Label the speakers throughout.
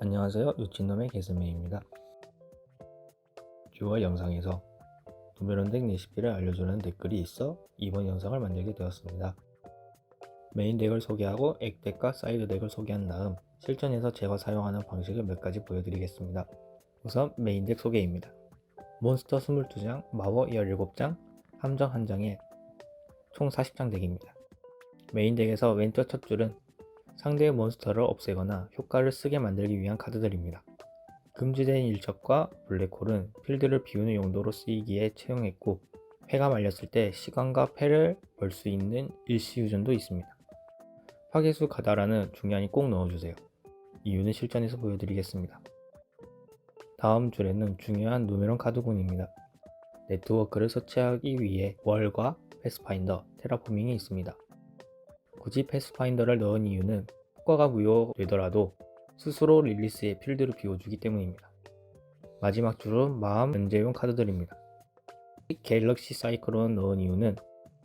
Speaker 1: 안녕하세요. 유친놈의 개스메입니다. 6월 영상에서 두메론덱 레시피를 알려주는 댓글이 있어 이번 영상을 만들게 되었습니다. 메인 덱을 소개하고 액덱과 사이드 덱을 소개한 다음 실전에서 제가 사용하는 방식을 몇 가지 보여드리겠습니다. 우선 메인 덱 소개입니다. 몬스터 22장, 마법 17장, 함정 1장에 총 40장 덱입니다. 메인 덱에서 왼쪽 첫 줄은 상대의 몬스터를 없애거나 효과를 쓰게 만들기 위한 카드들입니다. 금지된 일척과 블랙홀은 필드를 비우는 용도로 쓰이기에 채용했고 패가 말렸을 때 시간과 패를 벌 수 있는 일시 유전도 있습니다. 파괴수 가다라는 중량이 꼭 넣어주세요. 이유는 실전에서 보여드리겠습니다. 다음 줄에는 중요한 누메론 카드군입니다. 네트워크를 설치하기 위해 월과 패스파인더, 테라포밍이 있습니다. 굳이 패스파인더를 넣은 이유는 효과가 무효되더라도 스스로 릴리스의 필드를 비워주기 때문입니다. 마지막 줄은 마음 견제용 카드들입니다. 갤럭시 사이클론을 넣은 이유는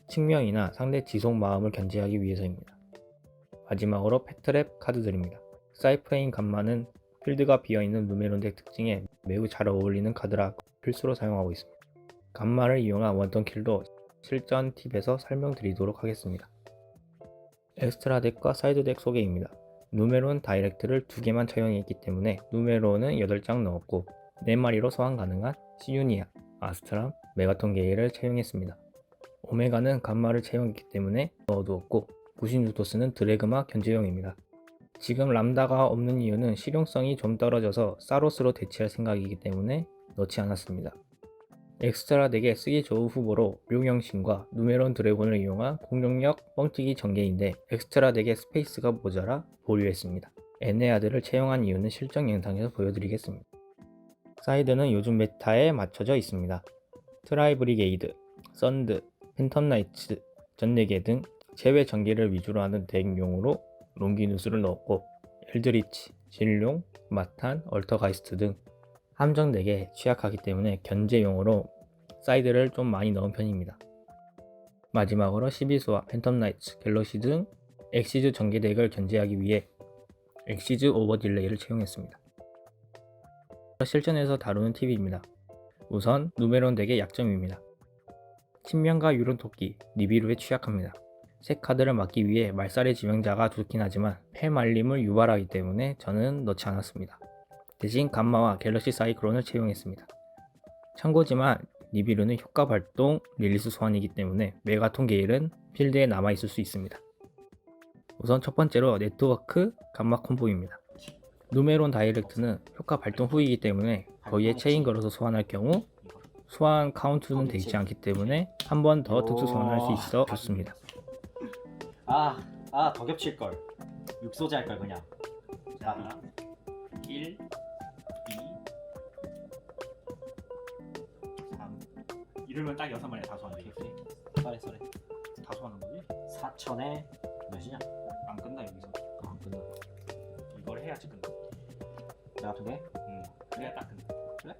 Speaker 1: 측면이나 상대 지속 마음을 견제하기 위해서입니다. 마지막으로 패트랩 카드들입니다. 사이프레인 간마는 필드가 비어있는 누메론덱 특징에 매우 잘 어울리는 카드라 필수로 사용하고 있습니다. 간마를 이용한 원턴 킬도 실전 팁에서 설명드리도록 하겠습니다. 엑스트라 덱과 사이드 덱 소개입니다. 누메론 다이렉트를 두 개만 채용했기 때문에 누메론은 8장 넣었고 4마리로 소환 가능한 시유니아, 아스트람, 메가톤 게이를 채용했습니다. 오메가는 감마를 채용했기 때문에 넣어두었고 96도스는 드래그마 견제용입니다. 지금 람다가 없는 이유는 실용성이 좀 떨어져서 사로스로 대체할 생각이기 때문에 넣지 않았습니다. 엑스트라 덱에 쓰기 좋은 후보로 룡영신과 누메론 드래곤을 이용한 공격력 뻥튀기 전개인데 엑스트라 덱에 스페이스가 모자라 보류했습니다. 에네아드를 채용한 이유는 실전 영상에서 보여드리겠습니다. 사이드는 요즘 메타에 맞춰져 있습니다. 트라이브리게이드, 썬드, 팬텀 나이츠, 전내계 등 제외 전개를 위주로 하는 덱용으로 롱기누스를 넣었고 엘드리치, 진룡, 마탄, 얼터가이스트 등 함정 덱에 취약하기 때문에 견제용으로 사이드를 좀 많이 넣은 편입니다. 마지막으로 시비스와 팬텀 나이츠, 갤럭시 등 엑시즈 전개 덱을 견제하기 위해 엑시즈 오버 딜레이를 채용했습니다. 실전에서 다루는 팁입니다. 우선 누메론 덱의 약점입니다. 친명과 유론 토끼, 니비루에 취약합니다. 새 카드를 막기 위해 말살의 지명자가 좋긴 하지만 패말림을 유발하기 때문에 저는 넣지 않았습니다. 대신 감마와 갤럭시 사이클론을 채용했습니다. 참고지만 니비루는 효과 발동, 릴리스 소환이기 때문에 메가톤 게일은 필드에 남아있을 수 있습니다. 우선 첫 번째로 네트워크 감마 콤보입니다. 누메론 다이렉트는 효과 발동 후이기 때문에 거기에 체인 걸어서 소환할 경우 소환 카운트는 되지 않기 때문에 한 번 더 특수 소환할 수 있어 좋습니다.
Speaker 2: 아, 아, 더 겹칠 걸. 육소제 할걸 그냥.
Speaker 3: 자, 이러면 딱 여섯 마리 다 소환돼.
Speaker 2: 쏘래 쏘래.
Speaker 3: 다 소환한 거지?
Speaker 2: 4천에 몇이냐?
Speaker 3: 안 끝나 여기서.
Speaker 2: 아, 끝나.
Speaker 3: 이걸 해야지 끝나.
Speaker 2: 내가 두 개?
Speaker 3: 응. 그래야 딱 끝나.
Speaker 2: 그래?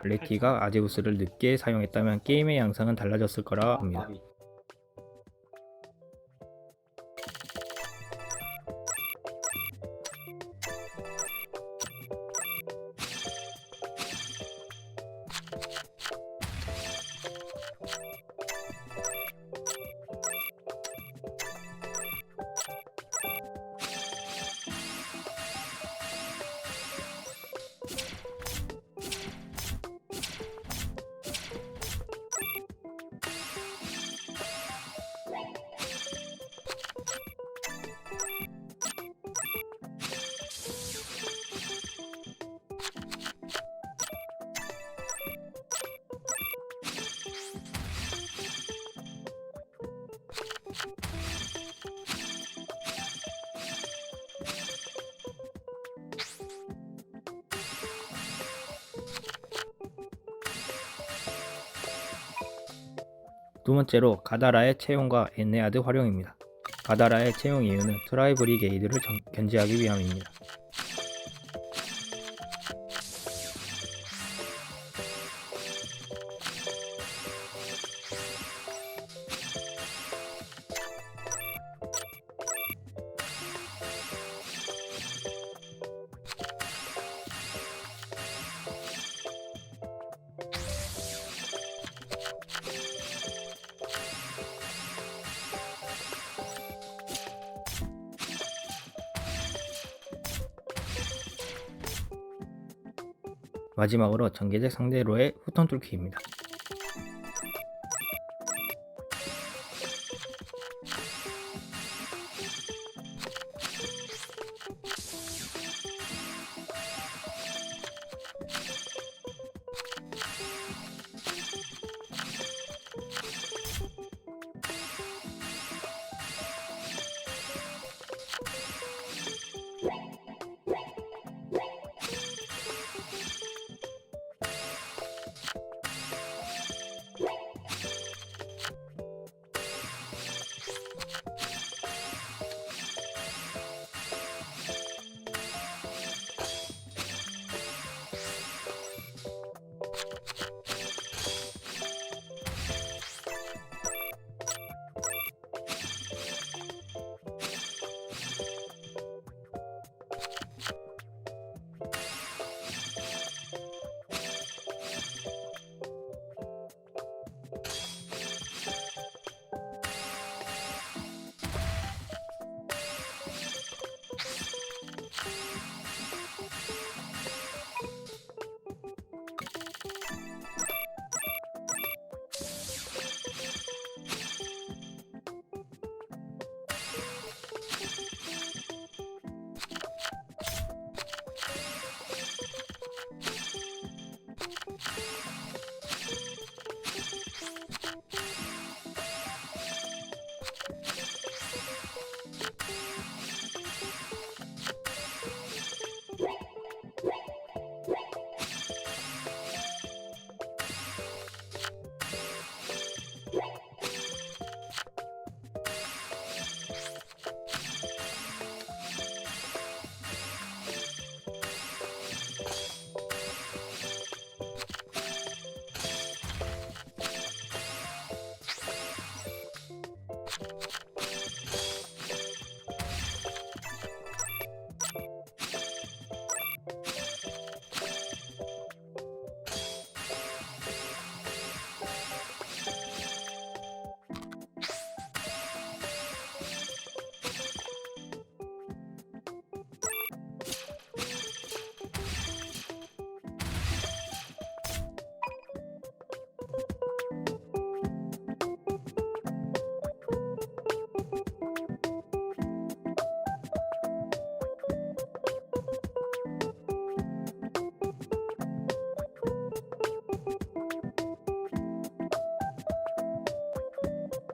Speaker 1: 블랙티가 아제우스를 늦게 사용했다면 게임의 양상은 달라졌을 거라 봅니다.
Speaker 2: 마비.
Speaker 1: 두 번째로 가다라의 채용과 엔네아드 활용입니다. 가다라의 채용 이유는 트라이브리 게이드를 전- 견제하기 위함입니다. 마지막으로 전개제 상대로의 후턴 뚫기입니다.